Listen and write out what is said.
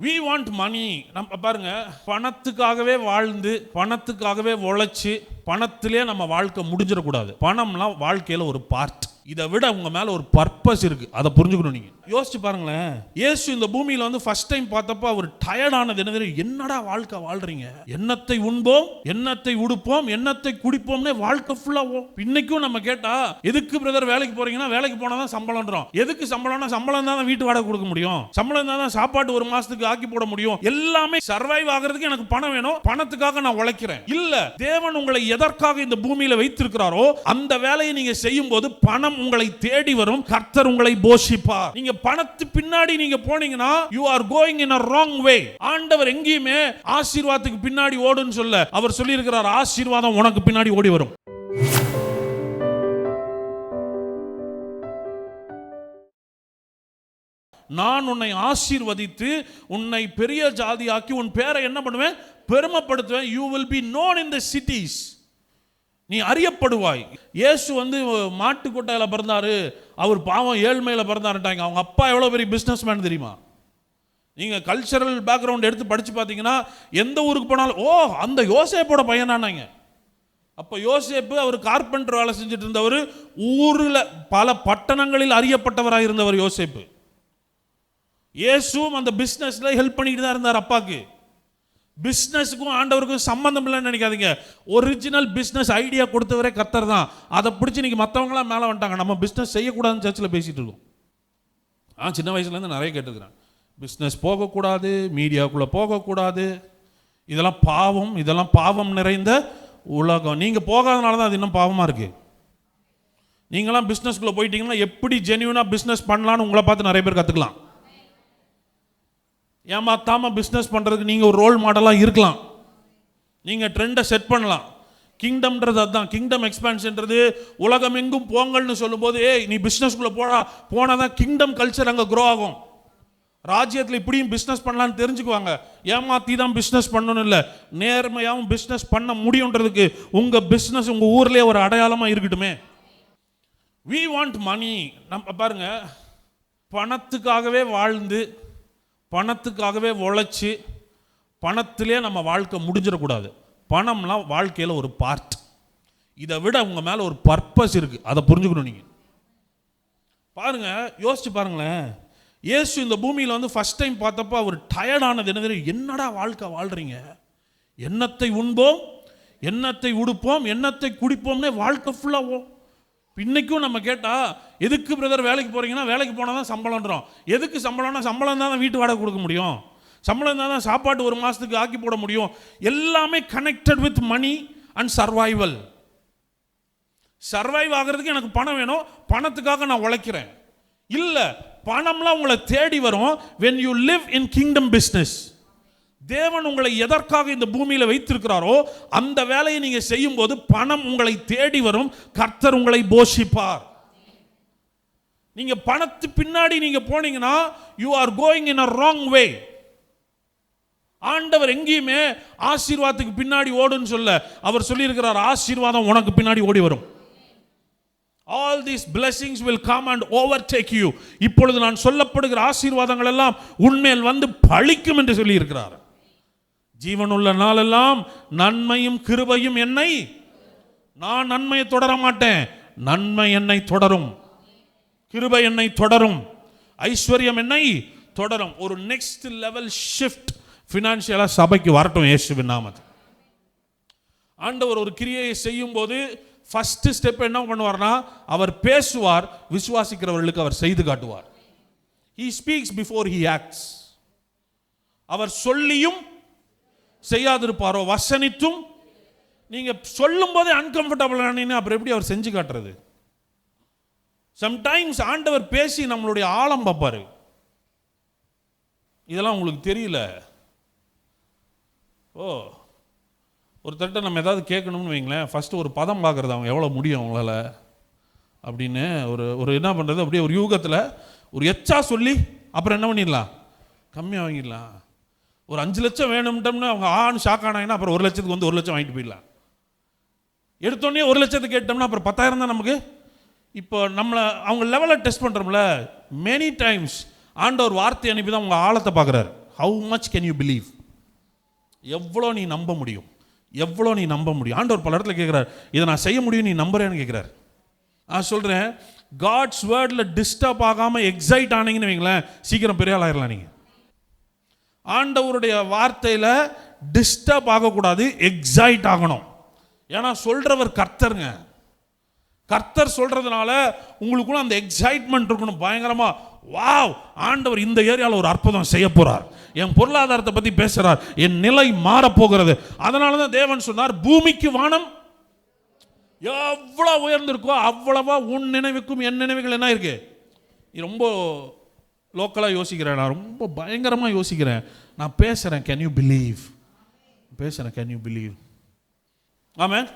We want money நம்ம பாருங்க பணத்துக்காகவே வாழ்ந்து பணத்துக்காகவே உழைச்சி பணத்திலே நம்ம வாழ்க்கை முடிஞ்சிடக்கூடாது. பணம்லாம் வாழ்க்கையில ஒரு பார்ட் இதை விட உங்க மேல ஒரு பர்பஸ் இருக்கு. அதை புரிஞ்சுக்கணும் நீங்க. யோசிச்சு பாருங்களேன். ஏசு இந்த பூமியில வந்து ஃபர்ஸ்ட் டைம் பார்த்தப்ப அவர் டயர்டானது என்ன தெரியும்? என்னடா வாழ்க்கை வாழ்றீங்க? எண்ணத்தை உண்போம்? எண்ணத்தை உடுப்போம்? எண்ணத்தை குடிப்போம்னே வாழ்க்கை ஃபுல்லா இன்னைக்கும் நம்ம கேட்டா எதுக்கு பிரதர் வேலைக்கு போறீங்கன்னா வேலைக்கு போனாதான் சம்பளம்ன்றோம் எதுக்கு சம்பளம்னா சம்பளம் தான் வீட்டு வாடகை கொடுக்க முடியும். சம்பளம் தான் சாப்பாட்டு ஒரு மாசத்துக்கு ஆக்கி போட முடியும். எல்லாமே சர்வைவ் ஆகிறதுக்கு எனக்கு பணம் வேணும். பணத்துக்காக நான் உழைக்கிறேன். இல்ல தேவன் உங்களை எதற்காக இந்த பூமியில வைத்திருக்கிறாரோ அந்த வேலையை நீங்க செய்யும் போது பணம் உங்களை தேடி வரும். கர்த்தர் உங்களை போஷிப்பார். நீங்க பணத்து பின்னாடி நீங்க போனீங்கன்னா you are going in a wrong way ஆண்டவர் எங்கேயுமே ஆசீர்வாதத்துக்கு பின்னாடி ஓடுன்னு சொல்ல. அவர் சொல்லி இருக்கிறார் ஆசீர்வாதம் உனக்கு பின்னாடி ஓடி வரும். நான் உன்னை ஆசீர்வதித்து உன்னை பெரிய ஜாதியாக்கி உன் பேரை என்ன பண்ணுவேன்? பெருமைப்படுத்துவேன். You will be known in the cities நீ அறியப்படுவாய். இயேசு வந்து மாட்டு கொட்டையில் பிறந்தார். அவர் பாவம் ஏழ்மையில் பிறந்தாருட்டாங்க அவங்க அப்பா எவ்வளோ பெரிய பிஸ்னஸ் மேன் தெரியுமா? நீங்கள் கல்ச்சரல் பேக்ரவுண்ட் எடுத்து படித்து பார்த்தீங்கன்னா எந்த ஊருக்கு போனாலும் ஓ அந்த யோசேப்போட பையனானாங்க அப்போ யோசேப்பு அவர் கார்பெண்டர் வேலை செஞ்சுட்டு இருந்தவர் ஊரில் பல பட்டணங்களில் அறியப்பட்டவராக இருந்தவர் யோசேப்பு. இயேசுவும் அந்த பிஸ்னஸில் ஹெல்ப் பண்ணிட்டு தான் இருந்தார் அப்பாவுக்கு பிஸ்னஸுக்கும் ஆண்டவருக்கும் சம்மந்தம் இல்லைன்னு நினைக்காதீங்க. ஒரிஜினல் பிஸ்னஸ் ஐடியா கொடுத்தவரே கத்தர் தான். அதை பிடிச்சி இன்னைக்கு மற்றவங்களாம் மேலே வந்துட்டாங்க. நம்ம பிஸ்னஸ் செய்யக்கூடாதுன்னு சர்ச்சில் பேசிகிட்டு இருக்கோம். ஆ சின்ன வயசுலேருந்து நிறைய கேட்டுக்கிறேன். பிஸ்னஸ் போகக்கூடாது மீடியாவுக்குள்ளே போகக்கூடாது. இதெல்லாம் பாவம் இதெல்லாம் பாவம் நிறைந்த உலகம். நீங்கள் போகாதனால தான் அது இன்னும் பாவமாக இருக்குது நீங்களாம் பிஸ்னஸ்க்குள்ளே போயிட்டீங்கன்னா எப்படி ஜென்யூனாக பிஸ்னஸ் பண்ணலான்னு உங்களை பார்த்து நிறைய பேர் கற்றுக்கலாம் ஏமாத்தாமல் பிஸ்னஸ் பண்ணுறதுக்கு நீங்கள் ஒரு ரோல் மாடலாக இருக்கலாம். நீங்கள் ட்ரெண்டை செட் பண்ணலாம். கிங்டம்ன்றது அதுதான் கிங்டம் எக்ஸ்பான்ஷன்றது உலகம் எங்கும் போங்கள்னு சொல்லும்போது ஏய் நீ பிஸ்னஸ்குள்ளே போடா. போனால் தான் கிங்டம் கல்ச்சர் அங்கே க்ரோ ஆகும். ராஜ்யத்தில் இப்படியும் பிஸ்னஸ் பண்ணலான்னு தெரிஞ்சுக்குவாங்க. ஏமாற்றி தான் பிஸ்னஸ் பண்ணணும் இல்லை. நேர்மையாகவும் பிஸ்னஸ் பண்ண முடியுன்றதுக்கு உங்கள் பிஸ்னஸ் உங்கள் ஊர்லேயே ஒரு அடையாளமாக இருக்கட்டுமே. வி வாண்ட் மணி நம்ம பாருங்க. பணத்துக்காகவே வாழ்ந்து பணத்துக்காகவே உழைச்சி பணத்திலே நம்ம வாழ்க்கை முடிஞ்சிடக்கூடாது. பணம்லாம் வாழ்க்கையில் ஒரு பார்ட் இதை விட உங்கள் மேலே ஒரு பர்பஸ் இருக்குது அதை புரிஞ்சுக்கணும் நீங்கள் பாருங்க யோசிச்சு பாருங்களேன். இயேசு இந்த பூமியில் வந்து ஃபர்ஸ்ட் டைம் பார்த்தப்போ அவர் டயர்டானது என்ன தெரியும்? என்னடா வாழ்க்கை வாழ்கிறீங்க எண்ணத்தை உண்போம்? எண்ணத்தை உடுப்போம்? எண்ணத்தை குடிப்போம்னே வாழ்க்கை ஃபுல்லாக இன்னைக்கும் நம்ம கேட்டால் எதுக்கு பிரதர் வேலைக்கு போகிறீங்கன்னா வேலைக்கு போனால் தான் சம்பளம்ன்றோம். எதுக்கு சம்பளம்னா சம்பளம் தான் வீட்டு வாடகை கொடுக்க முடியும். சம்பளம் தான் சாப்பாட்டு ஒரு மாதத்துக்கு ஆக்கி போட முடியும். எல்லாமே connected with money and survival survive ஆகிறதுக்கு எனக்கு பணம் வேணும். பணத்துக்காக நான் உழைக்கிறேன். இல்லை பணம்லாம் உங்களை தேடி வரும் when you live in kingdom business தேவன் உங்களை எதற்காக இந்த பூமியில் வைத்திருக்கிறாரோ அந்த வேலையை நீங்கள் செய்யும்போது பணம் உங்களை தேடி வரும். கர்த்தர் உங்களை போஷிப்பார். நீங்கள் பணத்து பின்னாடி நீங்கள் போனீங்கன்னா you are going in a wrong way ஆண்டவர் எங்கேயுமே ஆசீர்வாதத்துக்கு பின்னாடி ஓடுன்னு சொல்ல. அவர் சொல்லியிருக்கிறார் ஆசீர்வாதம் உனக்கு பின்னாடி ஓடி வரும். All these blessings will come and overtake you இப்பொழுது நான் சொல்லப்படுகிற ஆசீர்வாதங்கள் எல்லாம் உன்மேல் வந்து பழிக்கும் என்று சொல்லியிருக்கிறார். ஜீவனுள்ள நாளெல்லாம் நன்மையும் கிருபையும் என்னை நான் நன்மையை தொடர மாட்டேன் நன்மை என்னை தொடரும். கிருபை என்னை தொடரும். ஐஸ்வர்யம் என்னை தொடரும். ஒரு நெக்ஸ்ட் லெவல் ஷிஃப்ட் ஃபினான்ஷியலாக சபைக்கு வரட்டும் இயேசுவின் நாமத்தில். ஆண்டவர் ஒரு கிரியையை செய்யும் போது ஃபஸ்ட்டு ஸ்டெப் என்ன பண்ணுவார்னா அவர் பேசுவார் விசுவாசிக்கிறவர்களுக்கு அவர் செய்து காட்டுவார். He speaks before he acts அவர் சொல்லியும் செய்யாதிருப்பாரோ? வசனித்தும் நீங்கள் சொல்லும் போதே அன்கம்ஃபர்டபுள் அப்புறம் எப்படி அவர் செஞ்சு காட்டுறது? சம்டைம்ஸ் ஆண்டவர் பேசி நம்மளுடைய ஆழம் பார்ப்பார். இதெல்லாம் உங்களுக்கு தெரியல. ஓ ஒருத்தர்கிட்ட நம்ம ஏதாவது கேட்கணும்னு வைங்களேன். ஃபஸ்ட்டு ஒரு பதம் பார்க்குறது அவங்க எவ்வளோ முடியும் அவங்களால? அப்படின்னு ஒரு ஒரு என்ன பண்ணுறது அப்படியே ஒரு யூகத்தில் ஒரு எச்சா சொல்லி அப்புறம் என்ன பண்ணிடலாம்? கம்மியாக வாங்கிடலாம். ஒரு அஞ்சு லட்சம் வேணும்ட்டோம்னு அவங்க ஆன்னு ஷாக் ஆனாங்கன்னா அப்புறம் ஒரு லட்சத்துக்கு வந்து ஒரு லட்சம் வாங்கிட்டு போயிடலாம். எடுத்தோடனே ஒரு லட்சத்துக்கு கேட்டோம்னா அப்புறம் பத்தாயிரம் தான் நமக்கு. இப்போ நம்மளை அவங்க லெவலை டெஸ்ட் பண்ணுறோம்ல மெனி டைம்ஸ் ஆண்டவர் வார்த்தை அனுப்பி தான் உங்கள் ஆழத்தை பார்க்குறாரு. How much can you believe எவ்வளோ நீ நம்ப முடியும்? எவ்வளோ நீ நம்ப முடியும்? ஆண்டவர் பல இடத்துல கேட்குறாரு இதை நான் செய்ய முடியும் நீ நம்புறேன்னு கேட்குறாரு. நான் சொல்கிறேன் காட்ஸ் வேர்டில் டிஸ்டர்ப் ஆகாமல் எக்ஸைட் ஆனீங்கன்னு வைங்களேன் சீக்கிரம் பெரிய ஆள் ஆயிடலாம் நீங்கள் ஆண்டவருடைய வார்த்தையில் டிஸ்டர்ப் ஆகக்கூடாது எக்ஸைட் ஆகணும். ஏன்னா சொல்கிறவர் கர்த்தருங்க. கர்த்தர் சொல்கிறதுனால உங்களுக்குள்ள அந்த எக்ஸைட்மெண்ட் இருக்கணும் பயங்கரமாக வாவ் ஆண்டவர் இந்த ஏரியாவில் ஒரு அற்புதம் செய்ய போகிறார் என் பொருளாதாரத்தை பற்றி பேசுகிறார் என் நிலை மாறப்போகிறது அதனால தான் தேவன் சொன்னார் பூமிக்கு வானம் எவ்வளோ உயர்ந்திருக்கோ அவ்வளவா உன் நினைவுக்கும் என் நினைவுகள் என்ன இருக்கு? ரொம்ப லோக்கலாக யோசிக்கிறேன். நான் ரொம்ப பயங்கரமாக யோசிக்கிறேன். நான் பேசுகிறேன் கேன் யூ பிலீவ் பேசுகிறேன் கேன் யூ பிலீவ் ஆமாம்